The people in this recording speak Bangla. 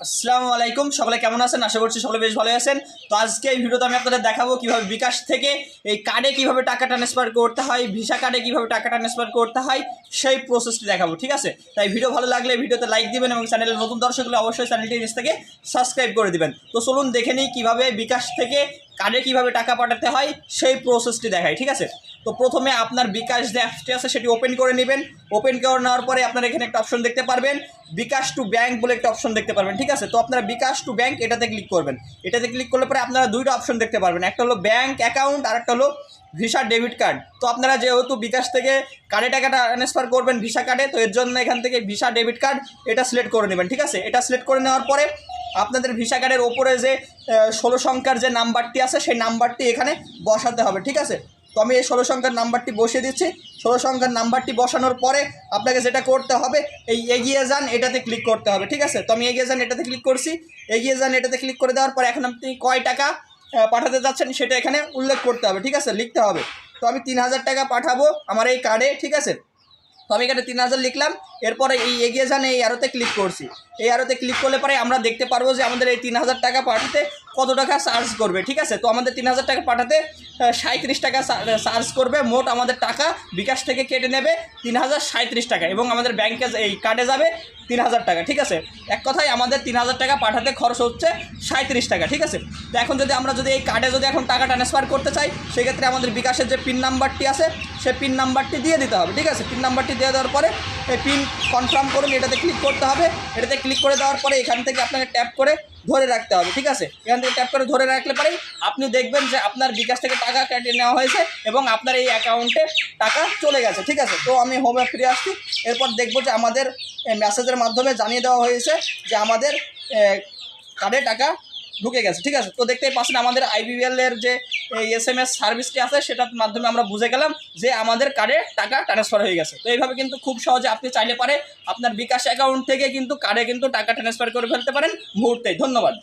আসসালামু আলাইকুম, সকলে কেমন আছেন? আশা করছি সকলে বেশ ভালো আছেন। তো আজকে এই ভিডিওতে আমি আপনাদের দেখাবো কীভাবে বিকাশ থেকে এই কার্ডে কীভাবে টাকা ট্রান্সফার করতে হয় ভিসা কার্ডে কীভাবে টাকা ট্রান্সফার করতে হয়, সেই প্রসেসটি দেখাবো, ঠিক আছে? তাই ভিডিও ভালো লাগলে ভিডিওতে লাইক দিবেন এবং চ্যানেলের নতুন দর্শক হলে অবশ্যই চ্যানেলটি নিচ থেকে সাবস্ক্রাইব করে দিবেন। তো চলুন দেখে নিই কীভাবে বিকাশ থেকে কার্ডে কীভাবে টাকা পাঠাতে হয়, সেই প্রসেসটি দেখাই, ঠিক আছে? তো প্রথমে আপনার বিকাশ যে অ্যাপসটি আছে সেটি ওপেন করে নেবেন। ওপেন করে নেওয়ার পরে আপনারা এখানে একটা অপশন দেখতে পারবেন। বিকাশ টু ব্যাঙ্ক বলে একটা অপশন দেখতে পারবেন, ঠিক আছে? তো আপনারা বিকাশ টু ব্যাঙ্ক এটাতে ক্লিক করবেন। এটাতে ক্লিক করলে পরে আপনারা দুইটা অপশন দেখতে পারবেন। একটা হলো ব্যাঙ্ক অ্যাকাউন্ট আর একটা হলো ভিসা ডেবিট কার্ড তো আপনারা যেহেতু বিকাশ থেকে কার্ডে টাকাটা ট্রান্সফার করবেন ভিসা কার্ডে তো এর জন্য এখান থেকে ভিসা ডেবিট কার্ড এটা সিলেক্ট করে নেবেন, ঠিক আছে? এটা সিলেক্ট করে নেওয়ার পরে আপনাদের ভিসা কার্ডের ওপরে যে ষোলো সংখ্যার যে নাম্বারটি আছে, সেই নাম্বারটি এখানে বসাতে হবে, ঠিক আছে? তো আমি এই ষোলো সংখ্যার নাম্বারটি বসিয়ে দিচ্ছি। ষোলো সংখ্যার নাম্বারটি বসানোর পরে আপনাকে যেটা করতে হবে, এই এগিয়ে যান, এটাতে ক্লিক করতে হবে, ঠিক আছে? তো আমি এগিয়ে যান, এটাতে ক্লিক করছি। এগিয়ে যান, এটাতে ক্লিক করে দেওয়ার পর এখন আপনি কয় টাকা পাঠাতে যাচ্ছেন সেটা এখানে উল্লেখ করতে হবে, ঠিক আছে? লিখতে হবে। তো আমি তিন হাজার টাকা পাঠাবো আমার এই কার্ডে ঠিক আছে? তো আমি এখানে তিন হাজার লিখলাম, এরপরে এই এগিয়ে যান, এই আরোতে ক্লিক করছি। এই আরোতে ক্লিক করলে পরে আমরা দেখতে পারব যে আমাদের এই তিন হাজার টাকা পাঠাতে কত টাকা চার্জ করবে, ঠিক আছে? তো আমাদের তিন হাজার টাকা পাঠাতে সাঁত্রিশ টাকা চার্জ করবে, মোট আমাদের টাকা বিকাশ থেকে কেটে নেবে তিন হাজার সাঁত্রিশ টাকা এবং আমাদের ব্যাংকে এই কার্ডে যাবে তিন হাজার টাকা, ঠিক আছে? এক কথায় আমাদের তিন হাজার টাকা পাঠাতে খরচ হচ্ছে সাঁত্রিশ টাকা, ঠিক আছে? তো এখন যদি আমরা যদি এই কার্ডে যদি এখন টাকা ট্রান্সফার করতে চাই, সেক্ষেত্রে আমাদের বিকাশের যে পিন নাম্বারটি আছে সেই পিন নাম্বারটি দিয়ে দিতে হবে, ঠিক আছে? পিন নাম্বারটি দিয়ে দেওয়ার পরে এই পিন কনফার্ম করুন, এটাতে ক্লিক করতে হবে, এটাতে ক্লিক করে দেওয়ার পরে এখান থেকে আপনাকে ট্যাপ করে ধরে রাখতে হবে, ঠিক আছে? এখান থেকে ট্যাপ করে ধরে রাখলে পরেই আপনি দেখবেন যে আপনার বিকাশ থেকে টাকা কেটে নেওয়া হয়েছে এবং আপনার এই অ্যাকাউন্টে টাকা চলে গেছে, ঠিক আছে? তো আমি হোমে ফিরে আসছি, এরপর দেখব যে আমাদের মেসেজের মাধ্যমে জানিয়ে দেওয়া হয়েছে যে আমাদের কার্ডে টাকা ঢুকে গেছে। ঠিক আছে? তো দেখতেই পাচ্ছেন আমাদের আইবিএল এর যে এস এম এস সার্ভিসটি আছে, সেটার মাধ্যমে আমরা বুঝে গেলাম যে আমাদের কার্ডে টাকা ট্রান্সফার হয়ে গেছে। তো এইভাবে কিন্তু খুব সহজে আপনি চাইলে পারে আপনার বিকাশ অ্যাকাউন্ট থেকে কিন্তু কার্ডে কিন্তু টাকা ট্রান্সফার করে ফেলতে পারেন মুহূর্তেই। ধন্যবাদ।